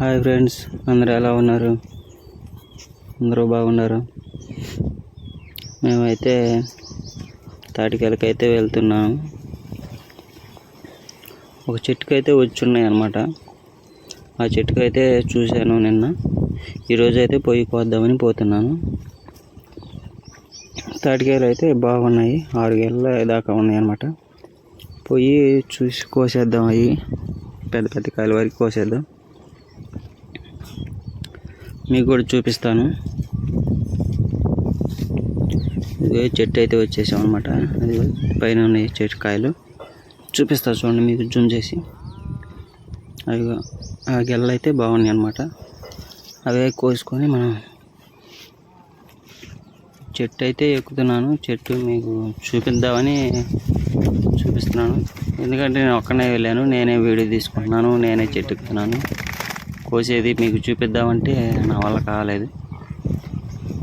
Hi friends అందరూ ఎలా ఉన్నారు? అందరూ బాగున్నారు? మేమైతే తాటికాయలకి అయితే వెళ్తున్నాము ఒక చెట్టుకు అయితే వచ్చి ఉన్నాయి అన్నమాట ఆ చెట్టుకు అయితే చూశాను నిన్న. ఈరోజు అయితే పొయ్యి కోద్దామని పోతున్నాను. తాటికాయలు అయితే బాగున్నాయి. ఆరు గేళ్ళ దాకా ఉన్నాయి అనమాట పోయి చూసి కోసేద్దాం అవి పెద్ద పెద్ద కాయల వరకు కోసేద్దాం. మీకు కూడా చూపిస్తాను. ఇదే చెట్టు అయితే వచ్చేసాం అనమాట అది పైన ఉన్నాయి చెట్టు కాయలు చూపిస్తా చూడండి మీకు జూమ్ చేసి. అవి ఆ గెల్లలు అయితే బాగున్నాయి అనమాట అవే కోసుకొని మనం చెట్టు అయితే ఎక్కుతున్నాను. చెట్టు మీకు చూపిద్దామని చూపిస్తున్నాను. ఎందుకంటే నేను ఒక్కనే వెళ్ళాను. నేనే వీడియో తీసుకుంటున్నాను. నేనే చెట్టు ఎక్కుతున్నాను కోసేది మీకు చూపిద్దామంటే నా వల్ల కాలేదు.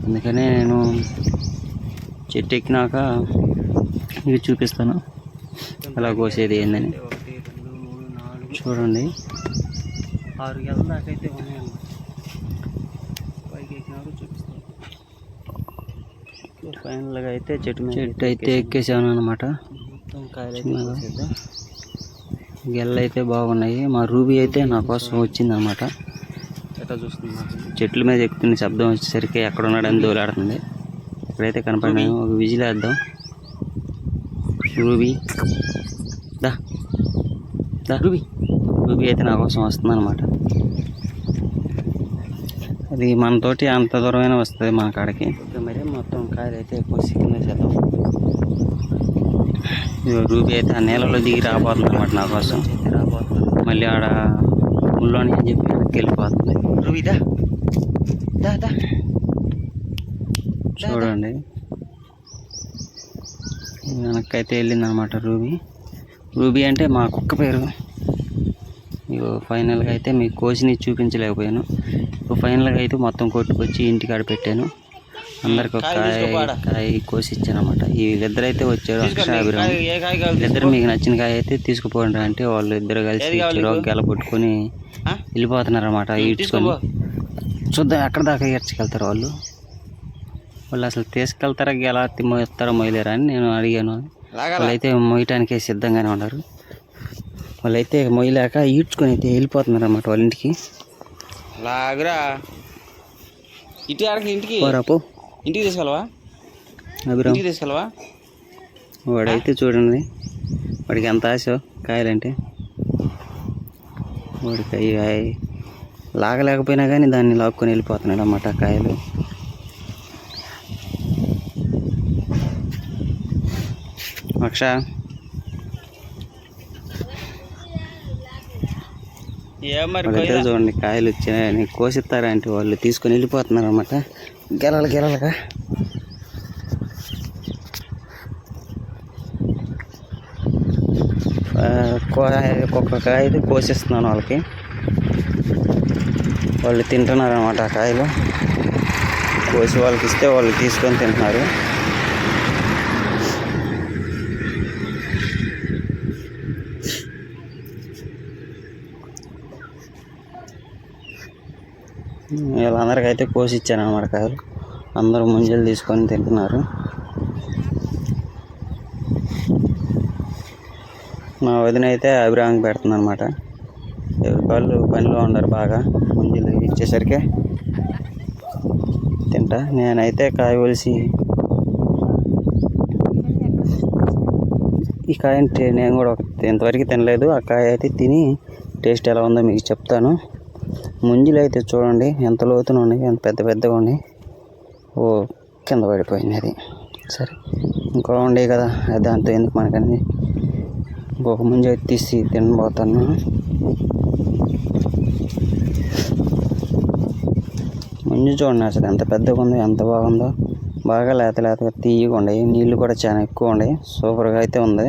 అందుకనే నేను చెట్టు ఎక్కినాక మీకు చూపిస్తాను. అలా కోసేది ఏందని. చూడండి. ఆరు గెల దాకా అయితే ఉన్నాయండి పైకి ఎక్కినాక చూపిస్తాను. ఫైనల్గా అయితే చెట్టు చెట్టు అయితే ఎక్కేసాను అనమాట గెల్ల అయితే బాగున్నాయి. మా రూబీ అయితే నా కోసం వచ్చిందనమాట. చెట్ల మీద ఎక్కుతున్న శబ్దం వచ్చేసరికి ఎక్కడ ఉన్నాడని దూలాడుతుంది. ఇక్కడైతే కనపడినాను ఒక విజిల్ వేద్దాం. రూబీ. దా. దా. రూబీ. రూబీ అయితే నా కోసం వస్తుంది అనమాట అది మనతోటి అంత దూరమైనా వస్తుంది మన కాడికి. మరి మొత్తం కాయలు అయితే ఎక్కువ కింద చేద్దాం. రూబీ అయితే ఆ నీళ్ళలో దిగి రాబోతుంది అనమాట నా కోసం. రాబోతుంది మళ్ళీ ఆడ ముళ్ళోని అని చెప్పి వెనక్కి వెళ్ళిపోతుంది. రూబీ దా. దా దా. చూడండి. వెనక్కైతే వెళ్ళింది అనమాట రూబీ రూబీ అంటే మా కుక్క పేరు. ఇగో ఫైనల్గా అయితే మీకు కోసిని చూపించలేకపోయాను. ఫైనల్గా అయితే మొత్తం కొట్టుకొచ్చి ఇంటికాడ పెట్టాను. అందరికి ఒక కాయ కాయ కోసి ఇచ్చాను అనమాట ఈ ఇద్దరు అయితే వచ్చారు అక్షర అభిరామ్ ఏ కాయ కావాలి ఇద్దరు మీకు నచ్చిన కాయ అయితే తీసుకుపోండి అంటే వాళ్ళు ఇద్దరు కలిసి నీకు? గెల పట్టుకొని? వెళ్ళిపోతున్నారు అనమాట ఈడ్చుకొని. చూద్దాం ఎక్కడ దాకా ఈడ్చుకెళ్తారు వాళ్ళు. వాళ్ళు అసలు తీసుకెళ్తారా ఎలా మోస్తారో మొయ్యలేరా అని నేను అడిగాను. వాళ్ళైతే మొయ్యటానికి సిద్ధంగానే ఉన్నారు. వాళ్ళైతే మొయ్యలేక ఈడ్చుకొని అయితే వెళ్ళిపోతున్నారు అన్నమాట వాళ్ళ ఇంటికి. లాగురా. ఇటు ఇంటికి? పోరాపో ఇంటికి తీసుకెళ్ళవా? అభిరామ్. ఇంటికి తీసుకెళ్ళవా? వాడైతే చూడండి. వాడికి ఎంత ఆశ? కాయలంటే. వాడికి అవి అవి లాగలేకపోయినా కానీ దాన్ని లాక్కొని వెళ్ళిపోతున్నాడు అన్నమాట కాయలు. అక్ష చూడండి కాయలు వచ్చాయని కోసిస్తారా అంటే వాళ్ళు తీసుకొని వెళ్ళిపోతున్నారు అనమాట గెలలు గెలలుగా ఒక్కొక్క కాయ అయితే కోసిస్తున్నాను వాళ్ళకి. వాళ్ళు తింటున్నారు అనమాట ఆ కాయలు. కోసి వాళ్ళకి ఇస్తే వాళ్ళు తీసుకొని తింటున్నారు. వీళ్ళందరికీ అయితే కోసి ఇచ్చాను అనమాట కాయలు. అందరూ ముంజలు తీసుకొని తింటున్నారు. మా వదిన అయితే అభిరామం పెడుతుంది అనమాట వాళ్ళు పనిలో ఉన్నారు బాగా ముంజలు ఇచ్చేసరికి. తింటా. నేనైతే కాయ ఒలిసి ఈ కాయని నేను కూడా ఇంతవరకు తినలేదు. ఆ కాయ అయితే తిని టేస్ట్ ఎలా ఉందో మీకు చెప్తాను. ముంజులు అయితే చూడండి ఎంత లోతున ఉన్నాయి ఎంత పెద్ద పెద్దగా ఉన్నాయి. ఓ కింద పడిపోయింది అది సరే ఇంకో ఉండే కదా అది దాంతో ఎందుకు మనకని ఇంకొక ముంజ అయితే తీసి తినబోతాను. ముంజు చూడండి అసలు ఎంత పెద్దగా ఉందో ఎంత బాగుందో. బాగా లేత లేతగా తీయగా ఉన్నాయి నీళ్ళు కూడా చాలా ఎక్కువ ఉన్నాయి. సూపర్గా అయితే ఉంది.